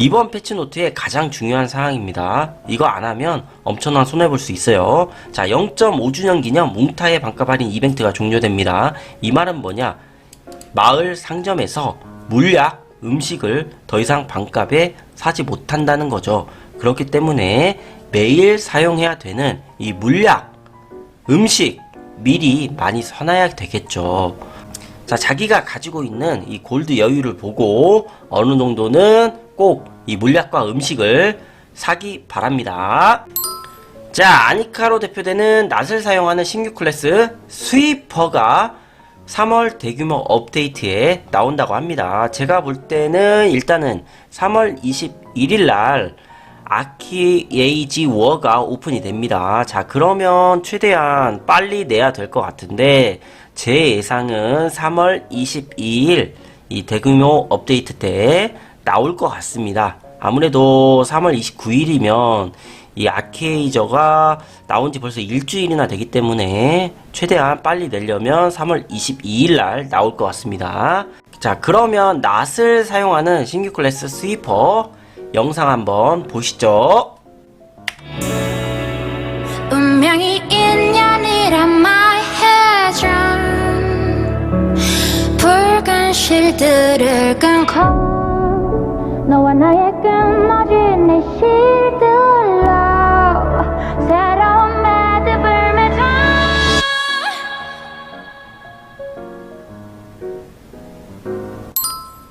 이번 패치노트의 가장 중요한 사항입니다. 이거 안 하면 엄청난 손해볼 수 있어요. 자, 0.5주년 기념 뭉타의 반값 할인 이벤트가 종료됩니다. 이 말은 뭐냐? 마을 상점에서 물약, 음식을 더 이상 반값에 사지 못한다는 거죠. 그렇기 때문에 매일 사용해야 되는 이 물약, 음식 미리 많이 사놔야 되겠죠. 자, 자기가 가지고 있는 이 골드 여유를 보고 어느 정도는 꼭 이 물약과 음식을 사기 바랍니다. 자, 아니카로 대표되는 낫을 사용하는 신규 클래스 스위퍼가 3월 대규모 업데이트에 나온다고 합니다. 제가 볼 때는 일단은 3월 21일 날 아키에이지 워가 오픈이 됩니다. 자, 그러면 최대한 빨리 내야 될 것 같은데 제 예상은 3월 22일 이 대규모 업데이트 때 나올 것 같습니다. 아무래도 3월 29일이면 이 아케이저가 나온 지 벌써 일주일이나 되기 때문에 최대한 빨리 내려면 3월 22일 날 나올 것 같습니다. 자, 그러면 낫을 사용하는 신규 클래스 스위퍼 영상 한번 보시죠. 운명이 인연이란 말해줘 붉은 실들을 끊고 너와 나의 끝맺은 내 실들로 새로운 매듭을 맺어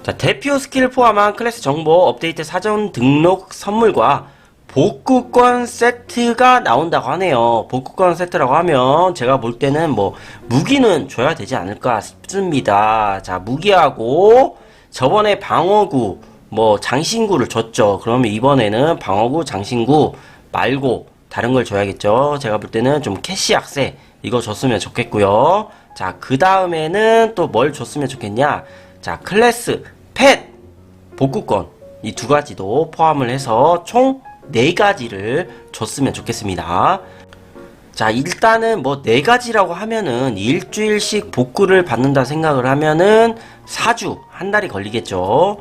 자, 대표 스킬을 포함한 클래스 정보 업데이트 사전 등록 선물과 복구권 세트가 나온다고 하네요. 복구권 세트라고 하면 제가 볼 때는 뭐 무기는 줘야 되지 않을까 싶습니다. 자, 무기하고 저번에 방어구 뭐 장신구를 줬죠. 그러면 이번에는 방어구, 장신구 말고 다른 걸 줘야겠죠. 제가 볼 때는 좀 캐시 악세 이거 줬으면 좋겠고요. 자, 그 다음에는 또 뭘 줬으면 좋겠냐? 자, 클래스, 펫, 복구권 이 두 가지도 포함을 해서 총 네 가지를 줬으면 좋겠습니다. 자, 일단은 뭐 네 가지라고 하면은 일주일씩 복구를 받는다 생각을 하면은 4주, 한 달이 걸리겠죠.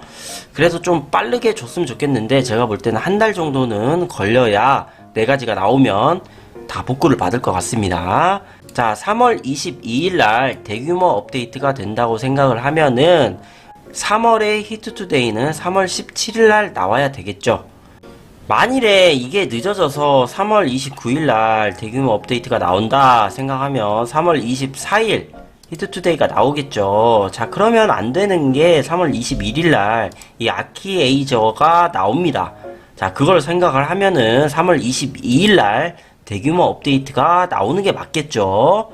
그래서 좀 빠르게 줬으면 좋겠는데 제가 볼 때는 한 달 정도는 걸려야 네 가지가 나오면 다 복구를 받을 것 같습니다. 자, 3월 22일 날 대규모 업데이트가 된다고 생각을 하면은 3월의 히트투데이는 3월 17일 날 나와야 되겠죠. 만일에 이게 늦어져서 3월 29일 날 대규모 업데이트가 나온다 생각하면 3월 24일 히트투데이가 나오겠죠. 자, 그러면 안 되는 게 3월 21일 날 이 아키 에이저가 나옵니다. 자, 그걸 생각을 하면은 3월 22일 날 대규모 업데이트가 나오는 게 맞겠죠.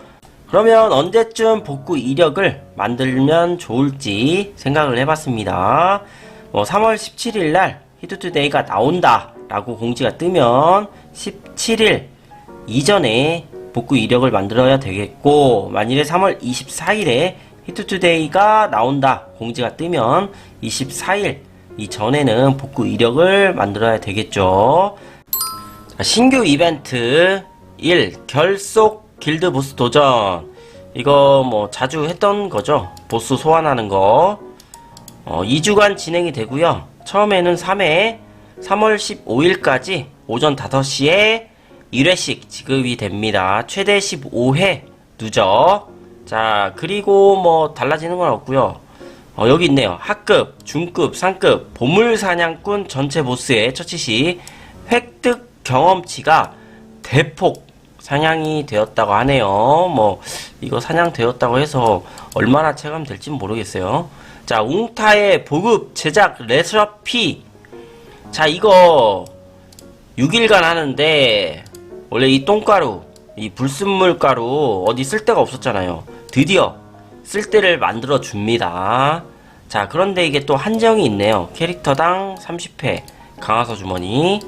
그러면 언제쯤 복구 이력을 만들면 좋을지 생각을 해봤습니다. 뭐 3월 17일 날 히트투데이가 나온다 라고 공지가 뜨면 17일 이전에 복구 이력을 만들어야 되겠고 만일에 3월 24일에 히트투데이가 나온다 공지가 뜨면 24일 이전에는 복구 이력을 만들어야 되겠죠. 자, 신규 이벤트 1 결속 길드 보스 도전. 이거 뭐 자주 했던 거죠? 보스 소환하는 거. 어, 2주간 진행이 되고요. 처음에는 3회 3월 15일까지 오전 5시에 1회씩 지급이 됩니다. 최대 15회 누적. 자, 그리고 뭐 달라지는 건 없고요. 어, 여기 있네요. 하급, 중급, 상급, 보물 사냥꾼 전체 보스의 처치 시 획득 경험치가 대폭 사냥이 되었다고 하네요. 뭐 이거 사냥되었다고 해서 얼마나 체감될지 모르겠어요. 자, 웅타의 보급 제작 레시피 자 이거 6일간 하는데 원래 이 똥가루 이 불순물 가루 어디 쓸 데가 없었잖아요. 드디어 쓸 데를 만들어 줍니다. 자 그런데 이게 또 한정이 있네요. 캐릭터당 30회 강화서 주머니.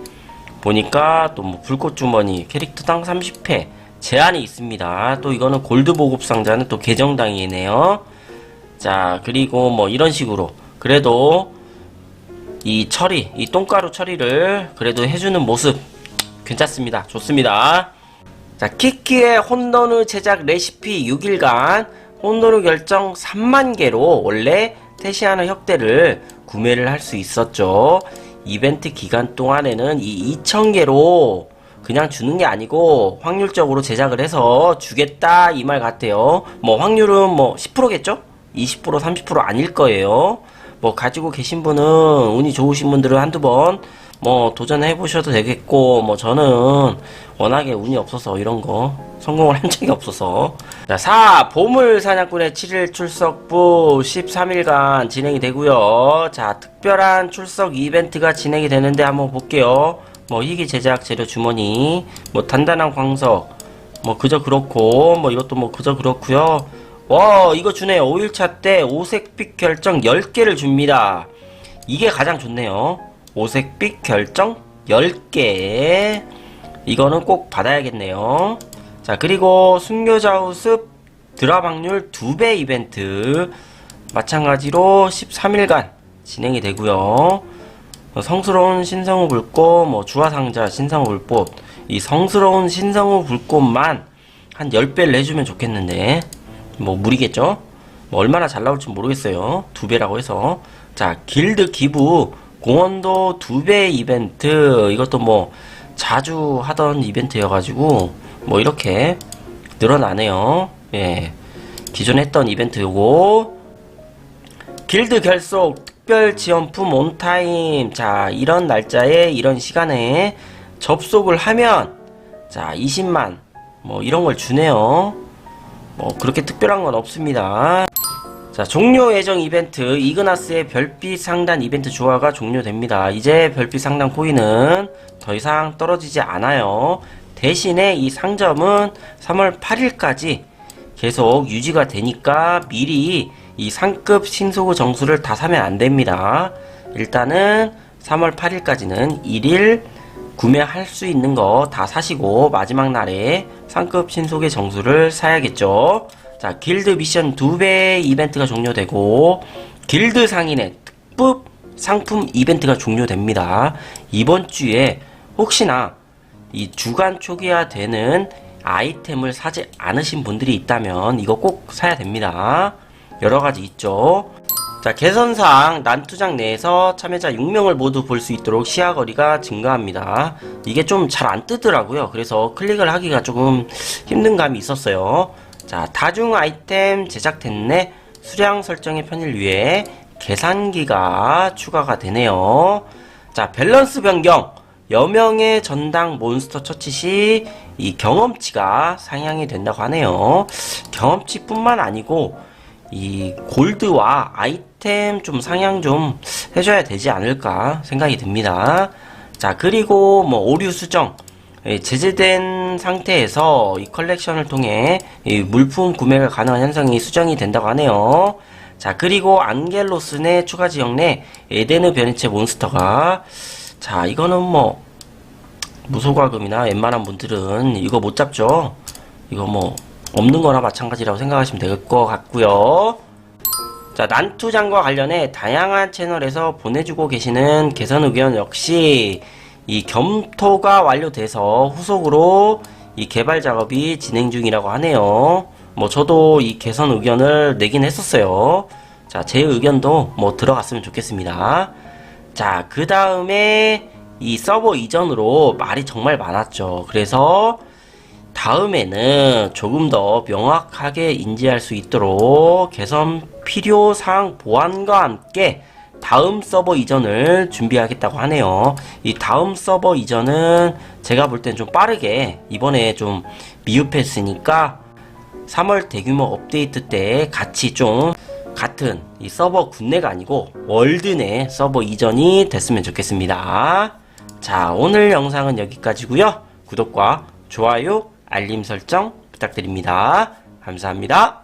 보니까 또 뭐 불꽃 주머니 캐릭터당 30회 제한이 있습니다. 또 이거는 골드 보급 상자는 또 계정당이네요. 자 그리고 뭐 이런 식으로 그래도 이 처리, 이 똥가루 처리를 그래도 해주는 모습 괜찮습니다. 좋습니다. 자, 키키의 혼더누 제작 레시피 6일간 혼더누 결정 3만 개로 원래 테시아노 혁대를 구매를 할 수 있었죠. 이벤트 기간 동안에는 이 2,000개로 그냥 주는 게 아니고 확률적으로 제작을 해서 주겠다 이 말 같아요. 뭐 확률은 뭐 10%겠죠? 20% 30% 아닐 거예요. 뭐 가지고 계신 분은 운이 좋으신 분들은 한두 번 뭐 도전해 보셔도 되겠고 뭐 저는 워낙에 운이 없어서 이런 거 성공을 한 적이 없어서 자, 4 보물 사냥꾼의 7일 출석부 13일간 진행이 되고요. 자, 특별한 출석 이벤트가 진행이 되는데 한번 볼게요. 뭐 희귀 제작 재료 주머니, 뭐 단단한 광석, 뭐 그저 그렇고 뭐 이것도 뭐 그저 그렇고요. 와, 이거 주네요. 5일차 때 오색빛 결정 10개를 줍니다. 이게 가장 좋네요. 오색빛 결정 10개. 이거는 꼭 받아야겠네요. 자, 그리고 순교자우습 드랍 확률 2배 이벤트. 마찬가지로 13일간 진행이 되고요. 어, 성스러운 신성우 불꽃, 뭐 주화상자 신성우 불꽃, 이 성스러운 신성우 불꽃만 한 10배를 해주면 좋겠는데, 뭐 무리겠죠? 뭐 얼마나 잘 나올지 모르겠어요. 두 배라고 해서. 자, 길드 기부, 공원도 두 배 이벤트, 이것도 뭐 자주 하던 이벤트여가지고, 뭐 이렇게 늘어나네요. 예. 기존에 했던 이벤트 요거, 길드 결속 특별 지원품 온타임 자 이런 날짜에 이런 시간에 접속을 하면 자 20만 뭐 이런 걸 주네요 뭐 그렇게 특별한 건 없습니다 자 종료 예정 이벤트 이그나스의 별빛 상단 이벤트 조화가 종료됩니다 이제 별빛 상단 코인은 더 이상 떨어지지 않아요 대신에 이 상점은 3월 8일까지 계속 유지가 되니까 미리 이 상급 신소구 정수를 다 사면 안 됩니다. 일단은 3월 8일까지는 1일 구매할 수 있는 거 다 사시고 마지막 날에 상급 신속의 정수를 사야겠죠. 자, 길드 미션 2배 이벤트가 종료되고 길드 상인의 특급 상품 이벤트가 종료됩니다. 이번 주에 혹시나 이 주간 초기화 되는 아이템을 사지 않으신 분들이 있다면 이거 꼭 사야 됩니다. 여러 가지 있죠. 자, 개선상 난투장 내에서 참여자 6명을 모두 볼 수 있도록 시야거리가 증가합니다. 이게 좀 잘 안 뜨더라고요. 그래서 클릭을 하기가 조금 힘든 감이 있었어요. 자, 다중 아이템 제작 됐네. 수량 설정의 편의를 위해 계산기가 추가가 되네요. 자, 밸런스 변경. 여명의 전당 몬스터 처치 시 이 경험치가 상향이 된다고 하네요. 경험치뿐만 아니고 이 골드와 아이템 좀 상향 좀 해줘야 되지 않을까 생각이 듭니다. 자 그리고 뭐 오류 수정 예, 제재된 상태에서 이 컬렉션을 통해 이 물품 구매가 가능한 현상이 수정이 된다고 하네요. 자 그리고 안겔로스네 추가 지역 내 에데느 변이체 몬스터가 자 이거는 뭐 무소과금이나 웬만한 분들은 이거 못 잡죠. 이거 뭐 없는 거나 마찬가지라고 생각하시면 될 것 같고요. 자, 난투장과 관련해 다양한 채널에서 보내주고 계시는 개선 의견 역시 이 검토가 완료돼서 후속으로 이 개발 작업이 진행 중이라고 하네요. 뭐 저도 이 개선 의견을 내긴 했었어요. 자, 제 의견도 뭐 들어갔으면 좋겠습니다. 자, 그 다음에 이 서버 이전으로 말이 정말 많았죠. 그래서 다음에는 조금 더 명확하게 인지할 수 있도록 개선 필요사항 보완과 함께 다음 서버 이전을 준비하겠다고 하네요. 이 다음 서버 이전은 제가 볼 땐 좀 빠르게 이번에 좀 미흡했으니까 3월 대규모 업데이트 때 같이 좀 같은 이 서버 국내가 아니고 월드 내 서버 이전이 됐으면 좋겠습니다. 자, 오늘 영상은 여기까지고요. 구독과 좋아요, 알림 설정 부탁드립니다. 감사합니다.